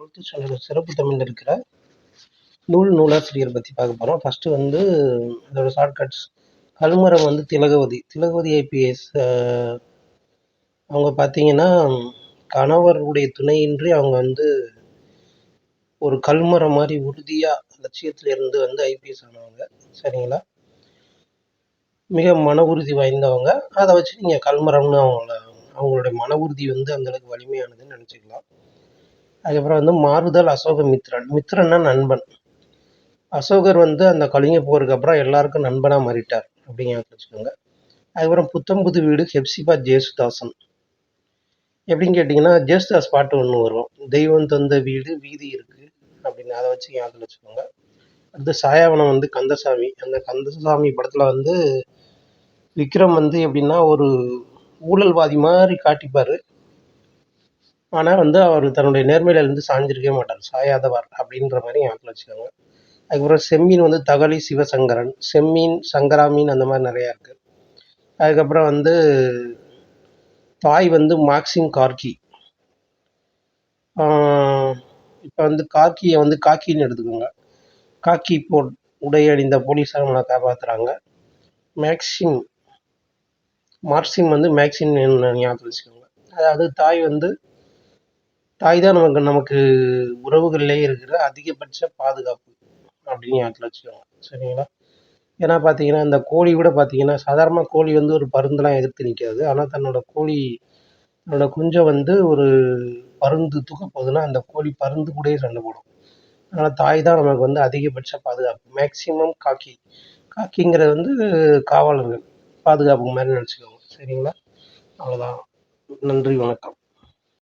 Twelfth standard சிறப்பு தமிழில் இருக்கிற நூல் நூலாசிரியர் பற்றி பார்க்க போகிறோம் ஃபஸ்ட்டு வந்து அதோட ஷார்ட்கட்ஸ் கல்மரம் வந்து திலகவதி. திலகவதி ஐபிஎஸ் அவங்க பார்த்தீங்கன்னா கணவருடைய துணையின்றி அவங்க வந்து ஒரு கல்மரம் மாதிரி உறுதியாக லட்சியத்தில் இருந்து வந்து ஐபிஎஸ் ஆனவங்க. சரிங்களா? மிக மன உறுதி வாய்ந்தவங்க. அதை வச்சு நீங்கள் கல்மரம்னு அவங்கள அவங்களுடைய மன உறுதி வந்து அந்தளவுக்கு வலிமையானதுன்னு நினச்சிக்கலாம். அதுக்கப்புறம் வந்து மாறுதல் அசோக மித்ரன் மித்ரன்னா நண்பன். அசோகர் வந்து அந்த கலிங்க போருக்கு அப்புறம் எல்லாருக்கும் நண்பனாக மாறிட்டார் அப்படிங்க வச்சுக்கோங்க. அதுக்கப்புறம் புத்தம் புது வீடு ஹெப்சிபா ஜேசுதாசன். எப்படின்னு கேட்டிங்கன்னா ஜேசுதாஸ் பாட்டு ஒன்று வரும். தெய்வம் தந்த வீடு வீதி இருக்குது அப்படின்னு. அதை வச்சு ஞாபகம் வச்சுக்கோங்க. அடுத்து சாயாவனம் வந்து கந்தசாமி. அந்த கந்தசாமி படத்தில் வந்து விக்ரம் வந்து எப்படின்னா ஒரு ஊழல்வாதி மாதிரி காட்டிப்பார். ஆனால் வந்து அவர் தன்னுடைய நேர்மையிலேருந்து சாஞ்சிருக்கவே மாட்டார். சாயாதவர் அப்படின்ற மாதிரி ஞாபகம் வச்சுக்கோங்க. அதுக்கப்புறம் செம்மீன் வந்து தகழி சிவசங்கரன் செம்மீன் சங்கரா மீன் அந்த மாதிரி நிறையா இருக்குது அதுக்கப்புறம் வந்து தாய் வந்து மாக்சிம் கார்கி. இப்போ வந்து காக்கியை வந்து காக்கின்னு எடுத்துக்கோங்க. காக்கி போ உடை அணிந்த போலீஸார் நம்மளை காப்பாற்றுறாங்க மேக்சிம் மார்சிம் வந்து மேக்சிம் ஞாபகம் வச்சுக்கோங்க. அதாவது தாய் வந்து தாய் தான் நமக்கு நமக்கு உறவுகளிலே இருக்கிற அதிகபட்ச பாதுகாப்பு அப்படின்னு ஞாபகத்தில் வச்சுக்கோங்க. சரிங்களா? ஏன்னா பார்த்தீங்கன்னா இந்த கோழி கூட பார்த்தீங்கன்னா சாதாரண கோழி வந்து ஒரு பருந்தெலாம் எதிர்த்து நிற்காது ஆனால் தன்னோட கோழி தன்னோட குஞ்சை வந்து ஒரு பருந்து தூக்க போகுதுன்னா அந்த கோழி பருந்து கூடயே சண்டை போடும். அதனால் தாய் தான் நமக்கு வந்து அதிகபட்ச பாதுகாப்பு. மேக்சிமம் காக்கி. காக்கிங்கிறது வந்து காவலர்கள். பாதுகாப்பு மாதிரி நினச்சிக்கோங்க. சரிங்களா? அவ்வளோதான் நன்றி வணக்கம்.